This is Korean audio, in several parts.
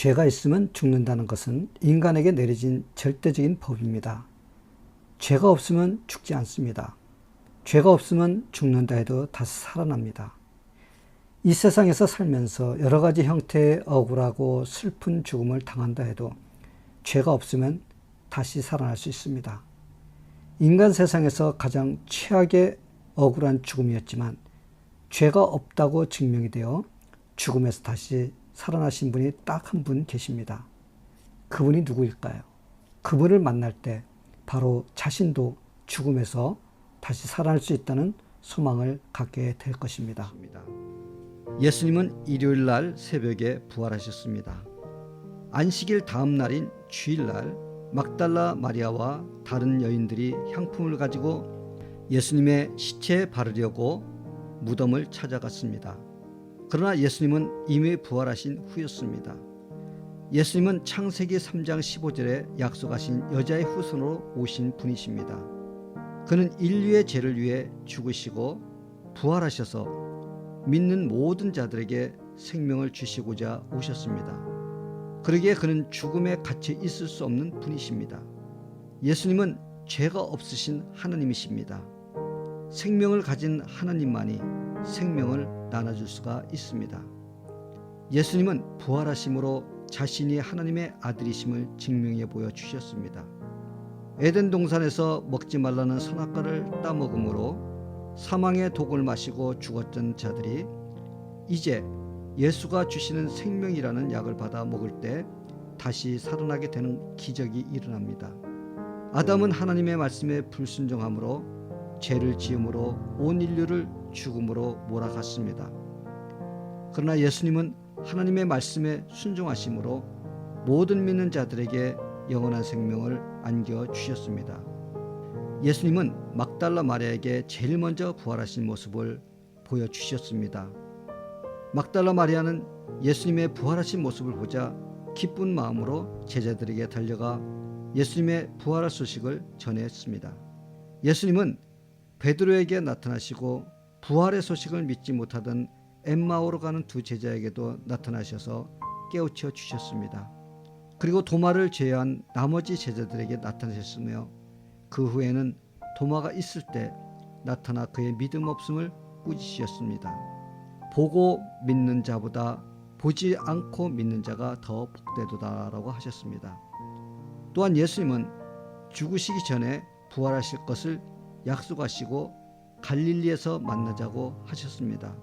죄가 있으면 죽는다는 것은 인간에게 내려진 절대적인 법입니다. 죄가 없으면 죽지 않습니다. 죄가 없으면 죽는다 해도 다시 살아납니다. 이 세상에서 살면서 여러 가지 형태의 억울하고 슬픈 죽음을 당한다 해도 죄가 없으면 다시 살아날 수 있습니다. 인간 세상에서 가장 최악의 억울한 죽음이었지만 죄가 없다고 증명이 되어 죽음에서 다시 살아나신 분이 딱 한 분 계십니다. 그분이 누구일까요? 그분을 만날 때 바로 자신도 죽음에서 다시 살아날 수 있다는 소망을 갖게 될 것입니다. 예수님은 일요일 날 새벽에 부활하셨습니다. 안식일 다음 날인 주일 날 막달라 마리아와 다른 여인들이 향품을 가지고 예수님의 시체에 바르려고 무덤을 찾아갔습니다. 그러나 예수님은 이미 부활하신 후였습니다. 예수님은 창세기 3장 15절에 약속하신 여자의 후손으로 오신 분이십니다. 그는 인류의 죄를 위해 죽으시고 부활하셔서 믿는 모든 자들에게 생명을 주시고자 오셨습니다. 그러기에 그는 죽음에 갇혀 있을 수 없는 분이십니다. 예수님은 죄가 없으신 하나님이십니다. 생명을 가진 하나님만이 생명을 나눠줄 수가 있습니다. 예수님은 부활하심으로 자신이 하나님의 아들이심을 증명해 보여 주셨습니다. 에덴 동산에서 먹지 말라는 선악과를 따먹음으로 사망의 독을 마시고 죽었던 자들이 이제 예수가 주시는 생명이라는 약을 받아 먹을 때 다시 살아나게 되는 기적이 일어납니다. 아담은 하나님의 말씀에 불순종함으로 죄를 지음으로 온 인류를 죽음으로 몰아갔습니다. 그러나 예수님은 하나님의 말씀에 순종하심으로 모든 믿는 자들에게 영원한 생명을 안겨 주셨습니다. 예수님은 막달라 마리아에게 제일 먼저 부활하신 모습을 보여 주셨습니다. 막달라 마리아는 예수님의 부활하신 모습을 보자 기쁜 마음으로 제자들에게 달려가 예수님의 부활할 소식을 전했습니다. 예수님은 베드로에게 나타나시고 부활의 소식을 믿지 못하던 엠마오로 가는 두 제자에게도 나타나셔서 깨우쳐 주셨습니다. 그리고 도마를 제외한 나머지 제자들에게 나타나셨으며 그 후에는 도마가 있을 때 나타나 그의 믿음 없음을 꾸짖으셨습니다. 보고 믿는 자보다 보지 않고 믿는 자가 더 복되도다라고 하셨습니다. 또한 예수님은 죽으시기 전에 부활하실 것을 약속하시고 갈릴리에서 만나자고 하셨습니다.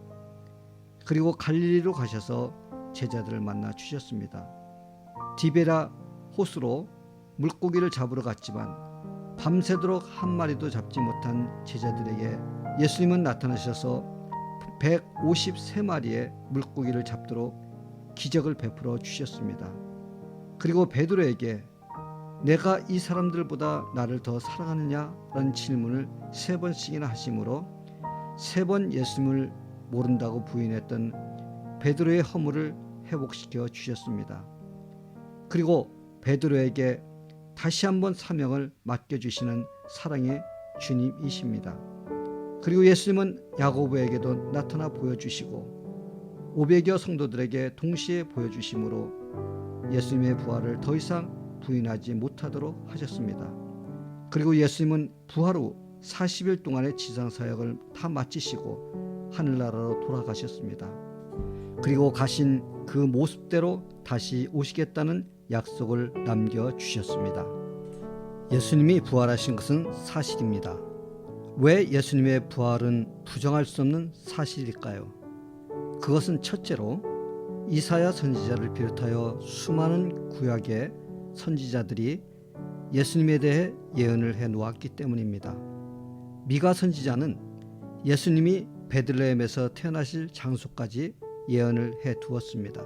그리고 갈릴리로 가셔서 제자들을 만나 주셨습니다. 디베라 호수로 물고기를 잡으러 갔지만 밤새도록 한 마리도 잡지 못한 제자들에게 예수님은 나타나셔서 153마리의 물고기를 잡도록 기적을 베풀어 주셨습니다. 그리고 베드로에게 내가 이 사람들보다 나를 더 사랑하느냐라는 질문을 세 번씩이나 하심으로 세 번 예수님을 모른다고 부인했던 베드로의 허물을 회복시켜 주셨습니다. 그리고 베드로에게 다시 한번 사명을 맡겨 주시는 사랑의 주님이십니다. 그리고 예수님은 야고보에게도 나타나 보여주시고 500여 성도들에게 동시에 보여주심으로 예수님의 부활을 더 이상 부인하지 못하도록 하셨습니다. 그리고 예수님은 부활 후 40일 동안의 지상 사역을 다 마치시고 하늘나라로 돌아가셨습니다. 그리고 가신 그 모습대로 다시 오시겠다는 약속을 남겨 주셨습니다. 예수님이 부활하신 것은 사실입니다. 왜 예수님의 부활은 부정할 수 없는 사실일까요? 그것은 첫째로 이사야 선지자를 비롯하여 수많은 구약의 선지자들이 예수님에 대해 예언을 해 놓았기 때문입니다. 미가 선지자는 예수님이 베들레헴에서 태어나실 장소까지 예언을 해 두었습니다.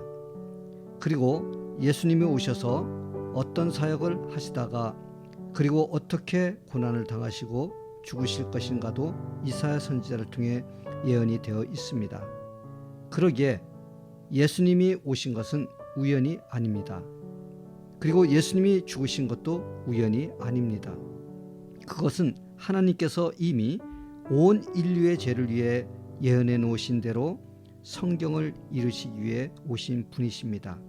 그리고 예수님이 오셔서 어떤 사역을 하시다가 그리고 어떻게 고난을 당하시고 죽으실 것인가도 이사야 선지자를 통해 예언이 되어 있습니다. 그러기에 예수님이 오신 것은 우연이 아닙니다. 그리고 예수님이 죽으신 것도 우연이 아닙니다. 그것은 하나님께서 이미 온 인류의 죄를 위해 예언해 놓으신 대로 성경을 이루시기 위해 오신 분이십니다.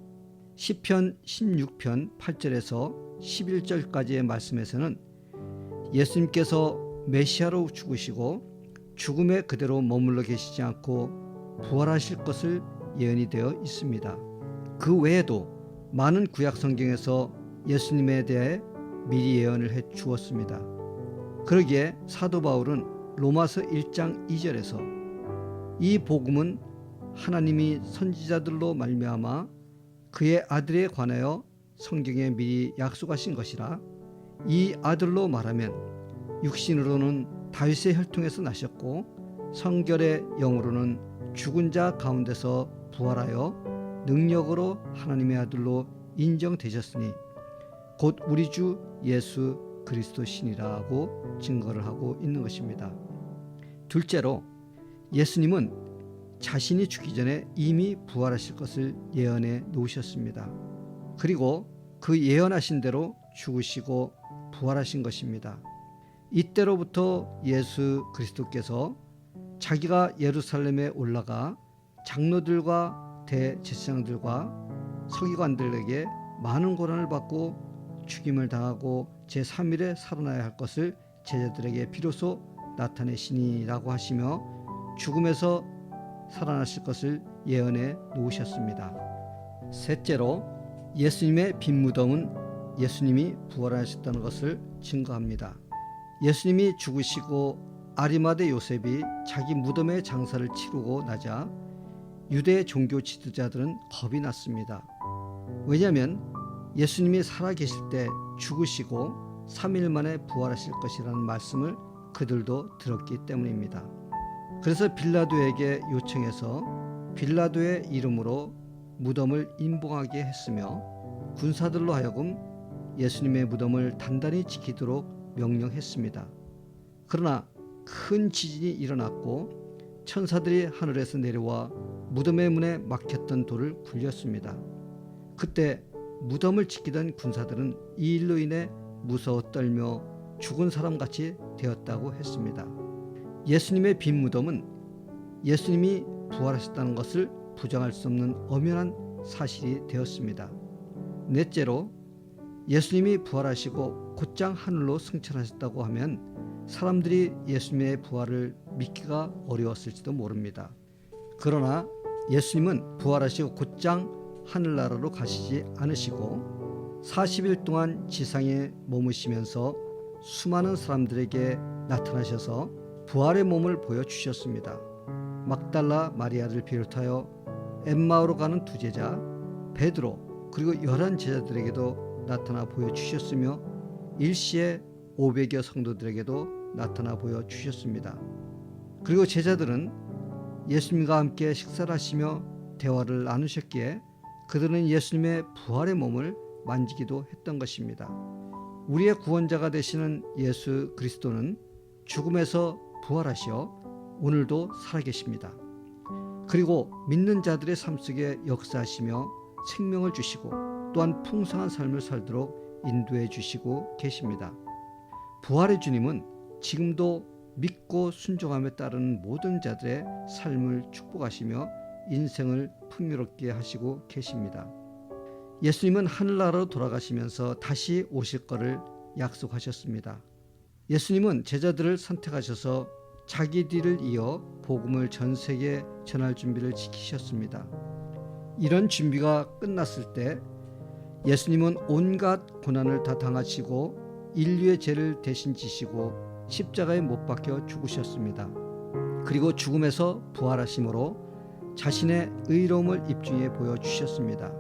시편 16편 8절에서 11절까지의 말씀에서는 예수님께서 메시아로 죽으시고 죽음에 그대로 머물러 계시지 않고 부활하실 것을 예언이 되어 있습니다. 그 외에도 많은 구약 성경에서 예수님에 대해 미리 예언을 해 주었습니다. 그러기에 사도 바울은 로마서 1장 2절에서 이 복음은 하나님이 선지자들로 말미암아 그의 아들에 관하여 성경에 미리 약속하신 것이라 이 아들로 말하면 육신으로는 다윗의 혈통에서 나셨고 성결의 영으로는 죽은 자 가운데서 부활하여 능력으로 하나님의 아들로 인정되셨으니 곧 우리 주 예수 그리스도 신이라고 증거를 하고 있는 것입니다. 둘째로 예수님은 자신이 죽기 전에 이미 부활하실 것을 예언해 놓으셨습니다. 그리고 그 예언하신 대로 죽으시고 부활하신 것입니다. 이때로부터 예수 그리스도께서 자기가 예루살렘에 올라가 장로들과 대제사장들과 서기관들에게 많은 고난을 받고 죽임을 당하고 제3일에 살아나야 할 것을 제자들에게 비로소 나타내시니라고 하시며 죽음에서 살아나실 것을 예언해 놓으셨습니다. 셋째로 예수님의 빈 무덤은 예수님이 부활하셨다는 것을 증거합니다. 예수님이 죽으시고 아리마대 요셉이 자기 무덤에 장사를 치르고 나자 유대 종교 지도자들은 겁이 났습니다. 왜냐하면 예수님이 살아계실 때 죽으시고 3일 만에 부활하실 것이라는 말씀을 그들도 들었기 때문입니다. 그래서 빌라도에게 요청해서 빌라도의 이름으로 무덤을 임봉하게 했으며 군사들로 하여금 예수님의 무덤을 단단히 지키도록 명령했습니다. 그러나 큰 지진이 일어났고 천사들이 하늘에서 내려와 무덤의 문에 막혔던 돌을 굴렸습니다. 그때 무덤을 지키던 군사들은 이 일로 인해 무서워 떨며 죽은 사람 같이 되었다고 했습니다. 예수님의 빈 무덤은 예수님이 부활하셨다는 것을 부정할 수 없는 엄연한 사실이 되었습니다. 넷째로 예수님이 부활하시고 곧장 하늘로 승천하셨다고 하면 사람들이 예수님의 부활을 믿기가 어려웠을지도 모릅니다. 그러나 예수님은 부활하시고 곧장 하늘나라로 가시지 않으시고 40일 동안 지상에 머무시면서 수많은 사람들에게 나타나셔서 부활의 몸을 보여주셨습니다. 막달라 마리아를 비롯하여 엠마오로 가는 두 제자 베드로 그리고 열한 제자들에게도 나타나 보여주셨으며 일시에 500여 성도들에게도 나타나 보여주셨습니다. 그리고 제자들은 예수님과 함께 식사를 하시며 대화를 나누셨기에 그들은 예수님의 부활의 몸을 만지기도 했던 것입니다. 우리의 구원자가 되시는 예수 그리스도는 죽음에서 부활하시어 오늘도 살아계십니다. 그리고 믿는 자들의 삶 속에 역사하시며 생명을 주시고 또한 풍성한 삶을 살도록 인도해 주시고 계십니다. 부활의 주님은 지금도 믿고 순종함에 따르는 모든 자들의 삶을 축복하시며 인생을 풍요롭게 하시고 계십니다. 예수님은 하늘나라로 돌아가시면서 다시 오실 것을 약속하셨습니다. 예수님은 제자들을 선택하셔서 자기 뒤를 이어 복음을 전 세계에 전할 준비를 지키셨습니다. 이런 준비가 끝났을 때 예수님은 온갖 고난을 다 당하시고 인류의 죄를 대신 지시고 십자가에 못 박혀 죽으셨습니다. 그리고 죽음에서 부활하심으로 자신의 의로움을 입증해 보여주셨습니다.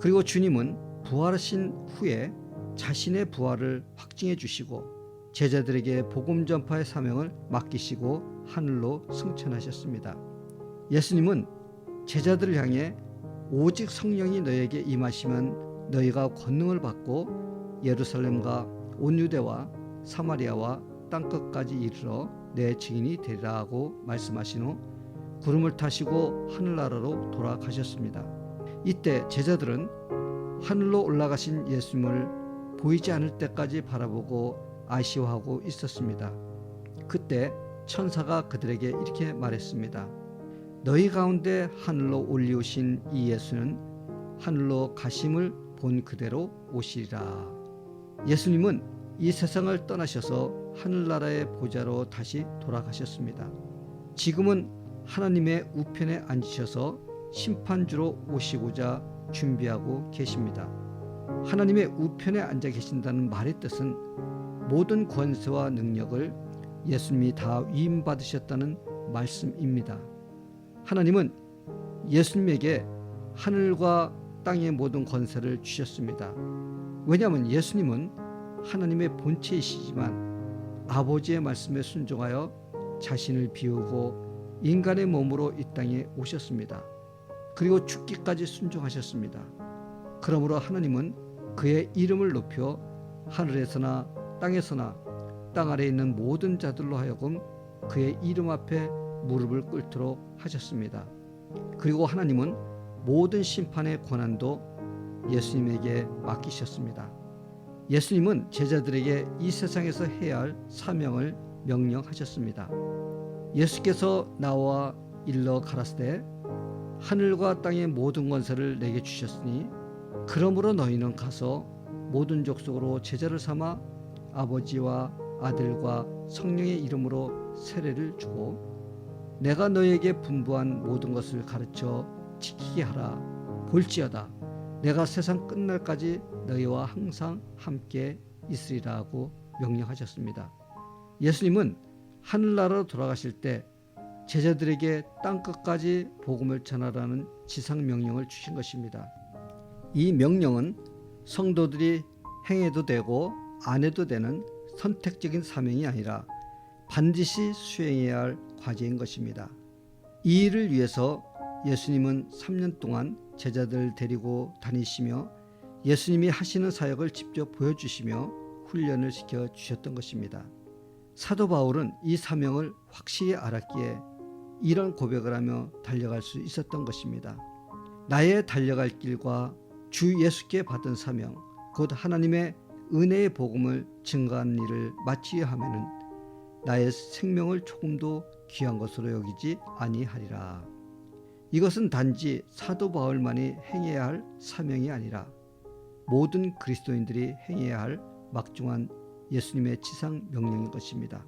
그리고 주님은 부활하신 후에 자신의 부활을 확증해 주시고 제자들에게 복음 전파의 사명을 맡기시고 하늘로 승천하셨습니다. 예수님은 제자들을 향해 오직 성령이 너에게 임하시면 너희가 권능을 받고 예루살렘과 온 유대와 사마리아와 땅 끝까지 이르러 내 증인이 되리라고 말씀하신 후 구름을 타시고 하늘나라로 돌아가셨습니다. 이때 제자들은 하늘로 올라가신 예수님을 보이지 않을 때까지 바라보고 아쉬워하고 있었습니다. 그때 천사가 그들에게 이렇게 말했습니다. 너희 가운데 하늘로 올리우신 이 예수는 하늘로 가심을 본 그대로 오시리라. 예수님은 이 세상을 떠나셔서 하늘나라의 보좌로 다시 돌아가셨습니다. 지금은 하나님의 우편에 앉으셔서 심판주로 오시고자 준비하고 계십니다. 하나님의 우편에 앉아 계신다는 말의 뜻은 모든 권세와 능력을 예수님이 다 위임받으셨다는 말씀입니다. 하나님은 예수님에게 하늘과 땅의 모든 권세를 주셨습니다. 왜냐하면 예수님은 하나님의 본체이시지만 아버지의 말씀에 순종하여 자신을 비우고 인간의 몸으로 이 땅에 오셨습니다. 그리고 죽기까지 순종하셨습니다. 그러므로 하나님은 그의 이름을 높여 하늘에서나 땅에서나 땅 아래에 있는 모든 자들로 하여금 그의 이름 앞에 무릎을 꿇도록 하셨습니다. 그리고 하나님은 모든 심판의 권한도 예수님에게 맡기셨습니다. 예수님은 제자들에게 이 세상에서 해야 할 사명을 명령하셨습니다. 예수께서 나와 일러 가라사대 하늘과 땅의 모든 권세를 내게 주셨으니 그러므로 너희는 가서 모든 족속으로 제자를 삼아 아버지와 아들과 성령의 이름으로 세례를 주고 내가 너희에게 분부한 모든 것을 가르쳐 지키게 하라 볼지어다 내가 세상 끝날까지 너희와 항상 함께 있으리라고 명령하셨습니다. 예수님은 하늘나라로 돌아가실 때 제자들에게 땅 끝까지 복음을 전하라는 지상 명령을 주신 것입니다. 이 명령은 성도들이 행해도 되고 안 해도 되는 선택적인 사명이 아니라 반드시 수행해야 할 과제인 것입니다. 이 일을 위해서 예수님은 3년 동안 제자들을 데리고 다니시며 예수님이 하시는 사역을 직접 보여주시며 훈련을 시켜 주셨던 것입니다. 사도 바울은 이 사명을 확실히 알았기에 이런 고백을 하며 달려갈 수 있었던 것입니다. 나의 달려갈 길과 주 예수께 받은 사명, 곧 하나님의 은혜의 복음을 증거하는 일을 마치려 하면은 나의 생명을 조금도 귀한 것으로 여기지 아니하리라. 이것은 단지 사도 바울만이 행해야 할 사명이 아니라 모든 그리스도인들이 행해야 할 막중한 예수님의 지상 명령인 것입니다.